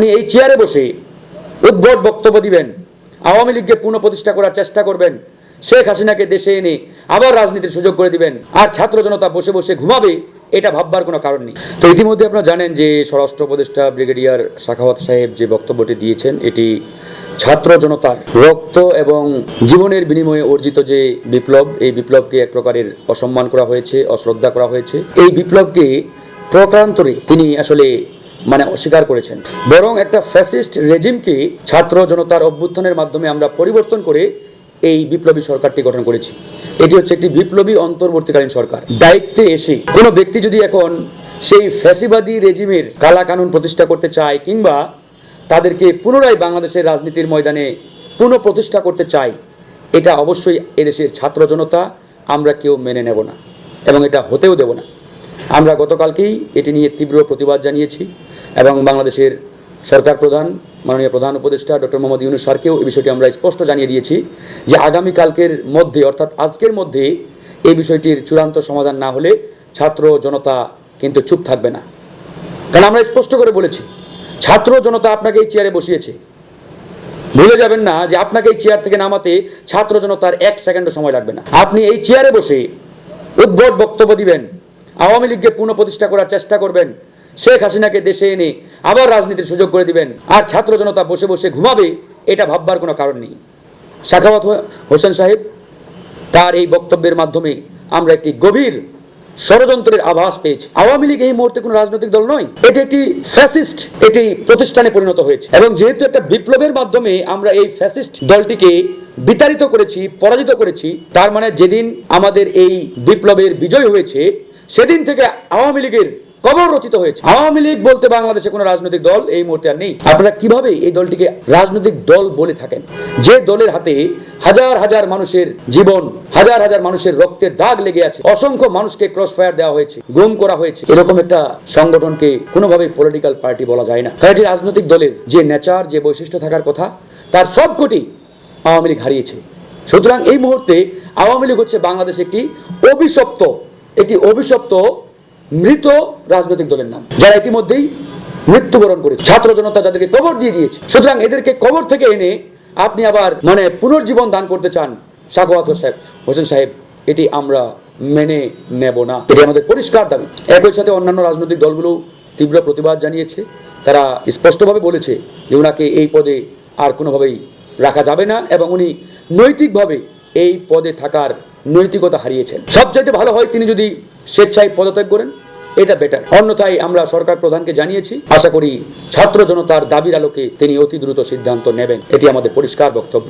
আপনি এই চেয়ারে বসে উদ্ভট বক্তব্য দিবেন, আওয়ামী লীগকে পুনঃপ্রতিষ্ঠা করার চেষ্টা করবেন, শেখ হাসিনাকে দেশে এনে আবার রাজনীতির সুযোগ করে দিবেন, আর ছাত্র জনতা বসে বসে ঘুমাবে, এটা ভাববার কোনো কারণ নেই। তো ইতিমধ্যে আপনারা জানেন যে স্বরাষ্ট্র উপদেষ্টা ব্রিগেডিয়ার শাখাওয়াত সাহেব যে বক্তব্যটি দিয়েছেন, এটি ছাত্র জনতার রক্ত এবং জীবনের বিনিময়ে অর্জিত যে বিপ্লব, এই বিপ্লবকে এক প্রকারের অসম্মান করা হয়েছে, অশ্রদ্ধা করা হয়েছে। এই বিপ্লবকে প্রকারান্তরে তিনি আসলে মানে অস্বীকার করেছেন। বরং একটা ফ্যাসিস্ট রেজিমকে ছাত্র জনতার অভ্যুত্থানের মাধ্যমে আমরা পরিবর্তন করে এই বিপ্লবী সরকারটি গঠন করেছি। এটি হচ্ছে একটি বিপ্লবী অন্তর্বর্তীকালীন সরকার। দায়িত্বে এসে কোনো ব্যক্তি যদি এখন সেই ফ্যাসিবাদী রেজিমের কালা কানুন প্রতিষ্ঠা করতে চায় কিংবা তাদেরকে পুনরায় বাংলাদেশের রাজনীতির ময়দানে পুনঃপ্রতিষ্ঠা করতে চায়, এটা অবশ্যই এদেশের ছাত্র জনতা, আমরা কেউ মেনে নেব না এবং এটা হতেও দেব না। আমরা গতকালকেই এটি নিয়ে তীব্র প্রতিবাদ জানিয়েছি এবং বাংলাদেশের সরকার প্রধান, মাননীয় প্রধান উপদেষ্টা ডক্টর মোহাম্মদ ইউনুস স্যারকেও এই বিষয়টি আমরা স্পষ্ট জানিয়ে দিয়েছি যে আগামীকালকের মধ্যে, অর্থাৎ আজকের মধ্যে, এই বিষয়টির চূড়ান্ত সমাধান না হলে ছাত্র জনতা কিন্তু চুপ থাকবে না। কারণ আমরা স্পষ্ট করে বলেছি, ছাত্র জনতা আপনাকে এই চেয়ারে বসিয়েছে। ভুলে যাবেন না যে আপনাকে এই চেয়ার থেকে নামাতে ছাত্র জনতার এক সেকেন্ডও সময় লাগবে না। আপনি এই চেয়ারে বসে উদ্ভট বক্তব্য দিবেন আওয়ামী লীগকে পুনঃপ্রতিষ্ঠা করার চেষ্টা করবেন। শেখ হাসিনাকে দেশে এনে আবার রাজনীতির সুযোগ করে দিবেন। আর ছাত্র জনতা বসে বসে ঘুমাবে, এটা ভাববার কোনো কারণ নেই। শাখাওয়াত হোসেন সাহেব, তার এই বক্তব্যের মাধ্যমে আমরা একটি গভীর ষড়যন্ত্রের আভাস পেয়েছি। আওয়ামী লীগ এই মুহূর্তে কোনো রাজনৈতিক দল নয়। এটি একটি ফ্যাসিস্ট, এটি প্রতিষ্ঠানে পরিণত হয়েছে। এবং যেহেতু একটা বিপ্লবের মাধ্যমে আমরা এই ফ্যাসিস্ট দলটিকে বিতাড়িত করেছি, পরাজিত করেছি, তার মানে যেদিন আমাদের এই বিপ্লবের বিজয় হয়েছে সেদিন থেকে আওয়ামী লীগের কবর রচিত হয়েছে। আওয়ামী লীগ বলতে বাংলাদেশে কোনো রাজনৈতিক দল এই মুহূর্তে আর নেই। আপনারা কীভাবে এই দলটিকে রাজনৈতিক দল বলে থাকেন? যে দলের হাতে হাজার হাজার মানুষের জীবন, হাজার হাজার মানুষের রক্তের দাগ লেগে আছে, অসংখ্য মানুষকে ক্রস ফায়ার দেওয়া হয়েছে, গুম করা হয়েছে, এরকম একটা সংগঠনকে কোনোভাবে পলিটিক্যাল পার্টি বলা যায় না। কারণ এটি রাজনৈতিক দলের যে নেচার যে বৈশিষ্ট্য থাকার কথা, তার সবকটি আওয়ামী লীগ হারিয়েছে। সুতরাং এই মুহূর্তে আওয়ামী লীগ হচ্ছে বাংলাদেশ একটি অভিশপ্ত একটি অভিশপ্ত মৃত রাজনৈতিক দলের নাম, যারা ইতিমধ্যেই মৃত্যুবরণ করেছে। ছাত্র জনতা যাদেরকে কবর দিয়ে দিয়েছে। সুতরাং এদেরকে কবর থেকে এনে আপনি আবার মানে পুনর্জীবন দান করতে চান সাখাওয়াত সাহেব। হোসেন সাহেব, এটি আমরা মেনে নেব না। এটি আমাদের পরিষ্কার দাবি। একই সাথে অন্যান্য রাজনৈতিক দলগুলো তীব্র প্রতিবাদ জানিয়েছে। তারা স্পষ্টভাবে বলেছে যে ওনাকে এই পদে আর কোনোভাবেই রাখা যাবে না এবং উনি নৈতিকভাবে এই পদে থাকার নৈতিকতা হারিয়েছেন। সবচাইতে ভালো হয় তিনি যদি স্বেচ্ছায় পদত্যাগ করেন, এটা বেটার অন্যথায় আমরা সরকার প্রধানকে জানিয়েছি, আশা করি ছাত্র জনতার দাবির আলোকে তিনি অতি দ্রুত সিদ্ধান্ত নেবেন। এটি আমাদের পরিষ্কার বক্তব্য।